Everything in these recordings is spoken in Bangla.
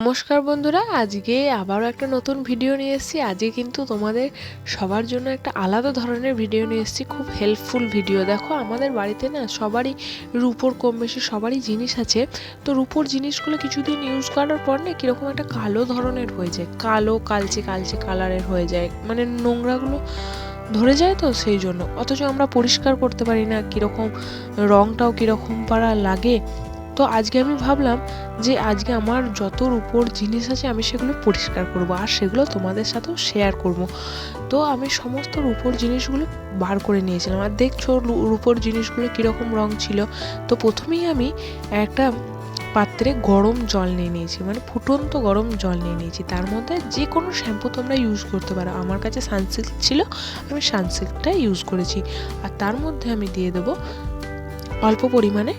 নমস্কার বন্ধুরা, আজকে আবারও একটা নতুন ভিডিও নিয়ে এসেছি। আজকে কিন্তু তোমাদের সবার জন্য একটা আলাদা ধরনের ভিডিও নিয়ে এসেছি। খুব হেল্পফুল ভিডিও দেখো, আমাদের বাড়িতে না সবারই রূপোর কম বেশি সবারই জিনিস আছে। তো রূপোর জিনিসগুলো কিছুদিন ইউজ করার পর না কীরকম একটা কালো ধরনের হয়ে যায়। কালো, কালচে কালচে কালারের হয়ে যায়। মানে নোংরাগুলো ধরে যায় তো সেই জন্য। অথচ আমরা পরিষ্কার করতে পারি না কীরকম রঙটাও কীরকম পারা লাগে। তো আজকে আমি ভাবলাম যে আজকে আমার যত রূপোর জিনিস আছে আমি সেগুলো পরিষ্কার করব আর সেগুলো তোমাদের সাথেও শেয়ার করব। তো আমি সমস্ত রূপোর জিনিসগুলো বার করে নিয়েছিলাম। আর দেখছ রূপোর জিনিসগুলো কীরকম রং ছিল? তো প্রথমেই আমি একটা পাত্রে গরম জল নিয়ে নিয়েছি মানে ফুটন্ত গরম জল নিয়ে নিয়েছি। তার মধ্যে যে কোনো শ্যাম্পু তোমরা ইউজ করতে পারো। আমার কাছে সানসিল্ক ছিল, আমি সানসিল্কটা ইউজ করেছি। আর তার মধ্যে আমি দিয়ে দেবো অল্প পরিমাণে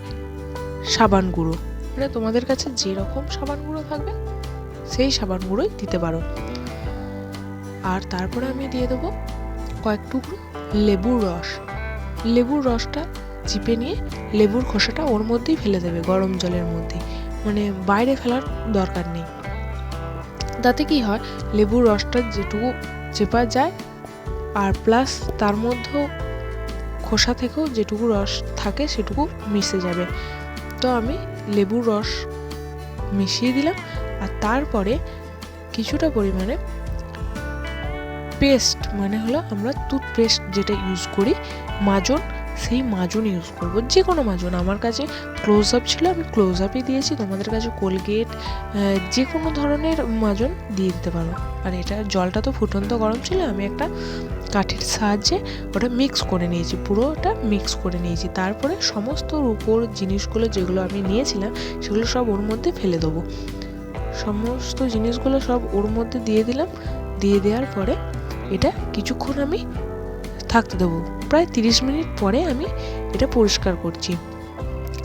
সাবান গুঁড়ো। মানে তোমাদের কাছে যেরকম সাবান গুঁড়ো থাকবে, সেই সাবান গুঁড়োই দিতে পারো। আর তারপরে আমি দিয়ে দেবো কয়েক টুকরো লেবুর রস। লেবুর রসটা চিপে নিয়ে লেবুর খোসাটা ওর মধ্যেই ফেলে দেবে গরম জলের মধ্যে। মানে বাইরে ফেলার দরকার নেই। তাতে কি হয়, লেবুর রসটা যেটুকু চেপা যায়, আর প্লাস তার মধ্যেও খোসা থেকেও যেটুকু রস থাকে সেটুকু মিশে যাবে। তো আমি লেবুর রস মিশিয়ে দিলাম আর তারপরে কিছুটা পরিমাণে পেস্ট মানে হলো আমরা টুথপেস্ট যেটা ইউজ করি, মাজন, সেই মাজন ইউজ করব। যে কোনো মাজন, আমার কাছে ক্লোজ আপ ছিল, আমি ক্লোজ আপই দিয়েছি, তোমাদের কাছে কোলগেট যে কোনো ধরনের মাজন দিয়ে দিতে পারো। আর এটা জলটা তো ফুটন্ত গরম ছিল, আমি একটা কাঠির সাহায্যে ওটা মিক্স করে নিয়েছি, পুরোটা মিক্স করে নিয়েছি। তারপরে সমস্ত রূপোর জিনিসগুলো যেগুলো আমি নিয়েছিলাম, সেগুলো সব ওর মধ্যে ফেলে দেবো। সমস্ত জিনিসগুলো সব ওর মধ্যে দিয়ে দিলাম, দিয়ে দেওয়ার পরে এটা কিছুক্ষণ আমি থাকতে দেবো। প্রায় তিরিশ মিনিট পরে আমি এটা পরিষ্কার করছি।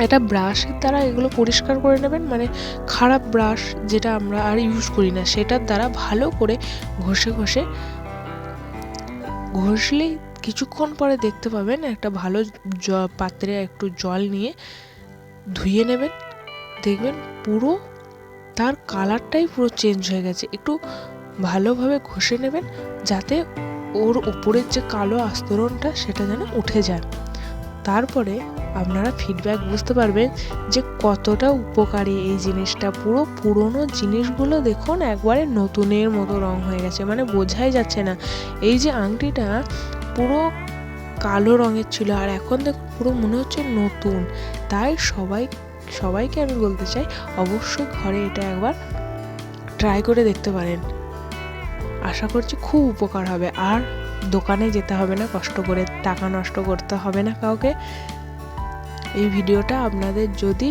এটা ব্রাশের দ্বারা এগুলো পরিষ্কার করে নেবেন মানে খারাপ ব্রাশ যেটা আমরা আর ইউজ করি না, সেটার দ্বারা ভালো করে ঘষে ঘষে ঘষলেই কিছুক্ষণ পরে দেখতে পাবেন একটা ভালো জ, পাত্রে একটু জল নিয়ে ধুয়ে নেবেন। দেখবেন পুরো তার কালারটাই পুরো চেঞ্জ হয়ে গেছে। একটু ভালোভাবে ঘষে নেবেন যাতে ওর উপরের যে কালো আস্তরণটা সেটা যেন উঠে যায়। তারপরে আপনারা ফিডব্যাক বুঝতে পারবেন যে কতটা উপকারী এই জিনিসটা। পুরো পুরনো জিনিসগুলো দেখুন একবারে নতুনের মতো রং হয়ে গেছে মানে বোঝাই যাচ্ছে না। এই যে আংটিটা পুরো কালো রঙের ছিল আর এখন দেখুন পুরো মনে হচ্ছে নতুন। তাই সবাই, সবাইকে আমি বলতে চাই অবশ্যই ঘরে এটা একবার ট্রাই করে দেখতে পারেন। আশা করছি খুব উপকার হবে। আর দোকানে যেতে হবে না, কষ্ট করে টাকা নষ্ট করতে হবে না কাউকে। এই ভিডিওটা আপনাদের যদি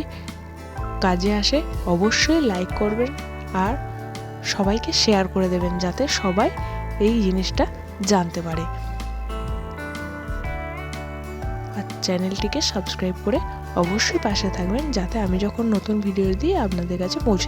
কাজে আসে, অবশ্যই লাইক করবেন আর সবাইকে শেয়ার করে দেবেন যাতে সবাই এই জিনিসটা জানতে পারে। আর চ্যানেলটিকে সাবস্ক্রাইব করে অবশ্যই পাশে থাকবেন যাতে আমি যখন নতুন ভিডিও দিই, আপনাদের কাছে পৌঁছে